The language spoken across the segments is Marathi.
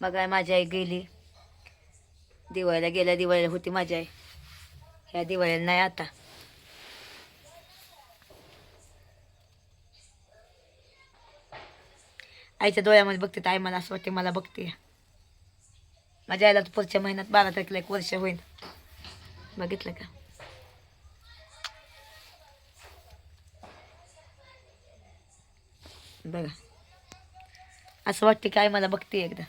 बघा माझी आई गेली. दिवाळीला गेल्या दिवाळीला होती माझी आई. ह्या दिवाळीला नाही आता. आईच्या डोळ्यामध्ये बघते तर आई मला असं वाटते मला बघते. माझ्या आईला तर पुढच्या महिन्यात बारा तारखेला एक वर्ष होईल. बघितलं का? बघा. असं वाटते की आई मला बघते एकदा.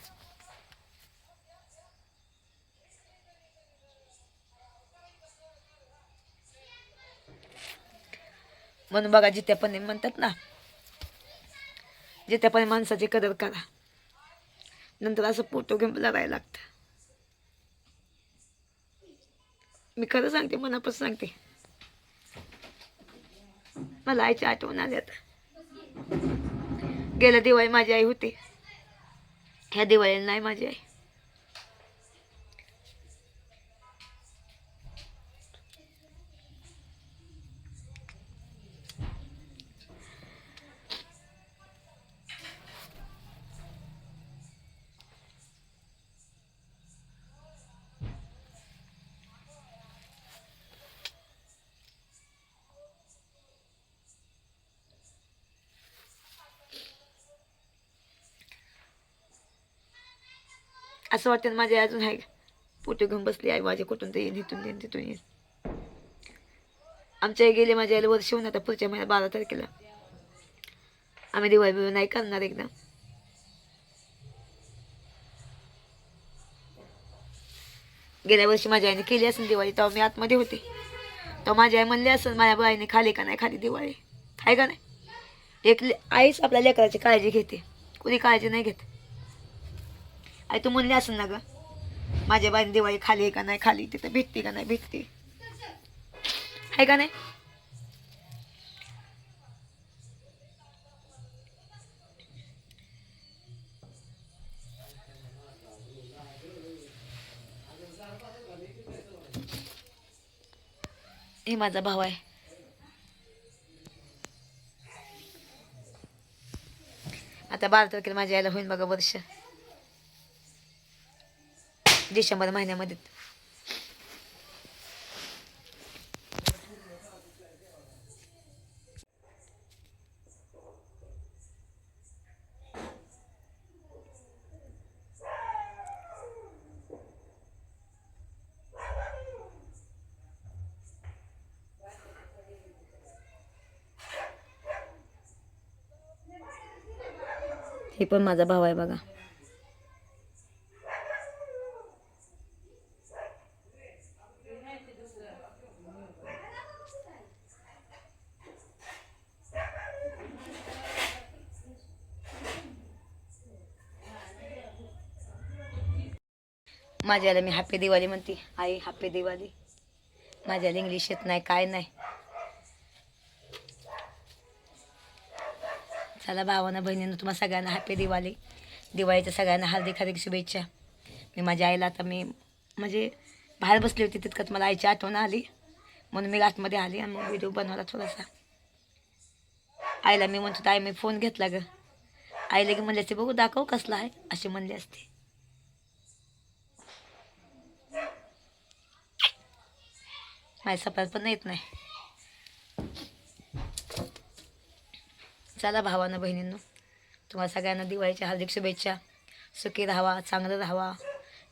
म्हणून बघा जित्यापणे म्हणतात ना जित्यापणे माणसाची कदर करा. नंतर असं फोटो घेऊन लढायला लागतं. मी खरं सांगते मनापासून सांगते. मला आईची आठवण आली आता. गेल्या दिवाळी माझी आई होती. ह्या दिवाळीला नाही माझी आई. असं वाटतं ना माझी आई अजून आहे. पोटे घेऊन बसली आई माझे कुठून ते येईन इथून येईन तिथून येईन. आमच्या आई गेले माझ्या आईला वर्ष होऊन आता पुढच्या महिन्यात बारा तारखेला. आम्ही दिवाळी बिवाळी नाही करणार एकदा. गेल्या वर्षी माझ्या आईने केली असेल दिवाळी तेव्हा मी आतमध्ये होते. तेव्हा माझी आई म्हणली असेल माझ्या बाईने खाली का नाही खाली दिवाळी? आहे का नाही? एक ले- आईच आपल्या लेकराची काळजी घेते. कुणी काळजी नाही घेत. आई तू म्हणली असेल ना ग माझ्या बाईन दिवाळी खाली आहे का नाही खाली तिथं भेटते का नाही भेटते. आहे का नाही? हे माझा भाव आहे. आता बारा तारखेला माझ्या यायला होईल बघा वर्ष. डिसेंबर महिन्यामध्ये. हे पण माझा भाव आहे बघा. माझ्याला मी हॅपी दिवाळी म्हणते. आई हॅपी दिवाळी. माझ्याला इंग्लिश येत नाही काय नाही. चला भावानं बहिणीनं तुम्हाला सगळ्यांना हॅपी दिवाळी. दिवाळीच्या सगळ्यांना हार्दिक हार्दिक शुभेच्छा. मी माझ्या आईला आता मी म्हणजे बाहेर बसली होती तितकंच मला आईची आठवण आली. म्हणून मी आतमध्ये आली आणि मग व्हिडिओ बनवला थोडासा. आईला मी म्हणतो आई मी फोन घेतला ग. आईला की म्हणले असते बघू दाखव कसला आहे. असे म्हणले असते. माझ्या सपात पण येत नाही. चला भावानं बहिणींनो तुम्हाला सगळ्यांना दिवाळीच्या हार्दिक शुभेच्छा. सुखी राहावा चांगलं राहावा.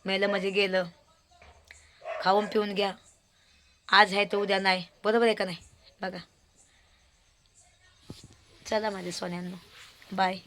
मेलं म्हणजे गेलं. खाऊन पिऊन घ्या. आज आहे तर उद्या नाही. बरोबर आहे का नाही? बघा. चला माझ्या सोन्यांनो. बाय